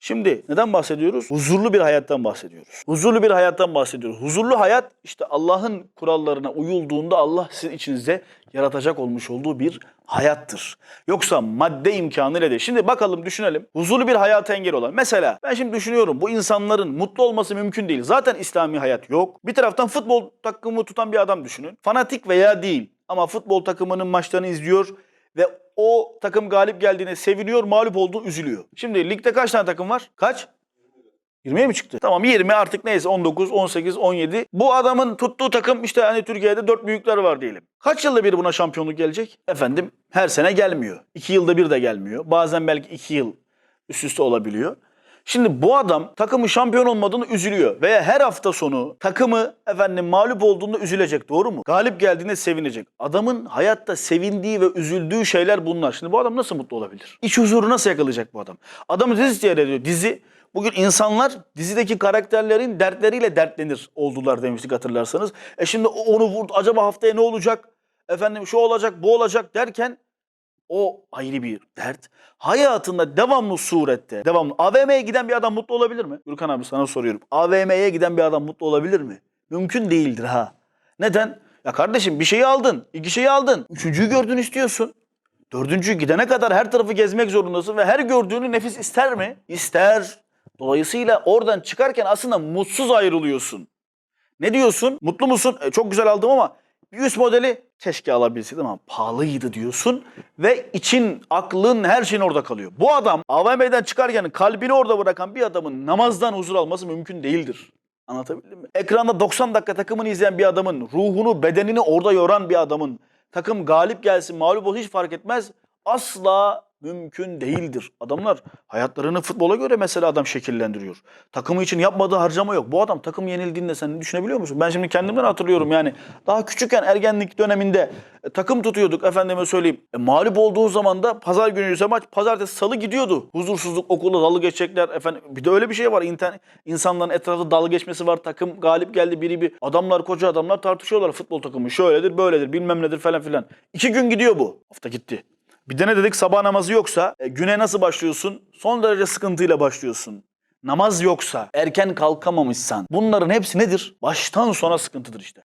Şimdi neden bahsediyoruz? Huzurlu bir hayattan bahsediyoruz. Huzurlu bir hayattan bahsediyoruz. Huzurlu hayat işte Allah'ın kurallarına uyulduğunda Allah sizin içinizde yaratacak olmuş olduğu bir hayattır. Yoksa madde imkanıyla değil. Şimdi bakalım düşünelim. Huzurlu bir hayata engel olan. Mesela ben şimdi düşünüyorum bu insanların mutlu olması mümkün değil. Zaten İslami hayat yok. Bir taraftan futbol takımı tutan bir adam düşünün. Fanatik veya değil ama futbol takımının maçlarını izliyor ve o takım galip geldiğine seviniyor, mağlup olduğu üzülüyor. Şimdi ligde kaç tane takım var? Kaç? 20'ye mi çıktı? Tamam 20 artık neyse 19, 18, 17. Bu adamın tuttuğu takım işte hani Türkiye'de dört büyükler var diyelim. Kaç yılda bir buna şampiyonluk gelecek? Efendim her sene gelmiyor. 2 yılda bir de gelmiyor. Bazen belki 2 yıl üst üste olabiliyor. Şimdi bu adam takımı şampiyon olmadığını üzülüyor veya her hafta sonu takımı efendim mağlup olduğunda üzülecek doğru mu? Galip geldiğinde sevinecek. Adamın hayatta sevindiği ve üzüldüğü şeyler bunlar. Şimdi bu adam nasıl mutlu olabilir? İç huzuru nasıl yakalayacak bu adam? Adamı dizi seyrediyor. Dizi Bugün insanlar dizideki karakterlerin dertleriyle dertlenir oldular demiştik hatırlarsanız. E şimdi onu vurdu. Acaba haftaya ne olacak? Efendim şu olacak, bu olacak derken o ayrı bir dert. Hayatında devamlı surette, devamlı AVM'ye giden bir adam mutlu olabilir mi? Gürkan abi sana soruyorum. AVM'ye giden bir adam mutlu olabilir mi? Mümkün değildir ha. Neden? Ya kardeşim bir şeyi aldın, iki şeyi aldın. Üçüncüyü gördün istiyorsun. Dördüncü gidene kadar her tarafı gezmek zorundasın ve her gördüğünü nefis ister mi? İster. Dolayısıyla oradan çıkarken aslında mutsuz ayrılıyorsun. Ne diyorsun? Mutlu musun? E, çok güzel aldım ama bir üst modeli keşke alabilseydim ama pahalıydı diyorsun. Ve için, aklın, her şeyin orada kalıyor. Bu adam AVM'den çıkarken kalbini orada bırakan bir adamın namazdan huzur alması mümkün değildir. Anlatabildim mi? Ekranda 90 dakika takımını izleyen bir adamın, ruhunu, bedenini orada yoran bir adamın, takım galip gelsin, mağlup olsun hiç fark etmez. Asla mümkün değildir. Adamlar hayatlarını futbola göre mesela adam şekillendiriyor. Takımı için yapmadığı harcama yok. Bu adam takım yenildiğinde sen düşünebiliyor musun? Ben şimdi kendimden hatırlıyorum yani. Daha küçükken ergenlik döneminde e, takım tutuyorduk efendime söyleyeyim. E, mağlup olduğu zaman da pazar günü ise maç pazartesi salı gidiyordu. Huzursuzluk okulda dalga geçecekler efendim. Bir de öyle bir şey var. İnternet, insanların etrafta dalga geçmesi var. Takım galip geldi biri bir. Adamlar koca adamlar tartışıyorlar futbol takımı. Şöyledir böyledir bilmem nedir falan filan. İki gün gidiyor bu. Hafta gitti. Bir de ne dedik sabah namazı yoksa e, güne nasıl başlıyorsun? Son derece sıkıntıyla başlıyorsun. Namaz yoksa, erken kalkamamışsan bunların hepsi nedir? Baştan sona sıkıntıdır işte.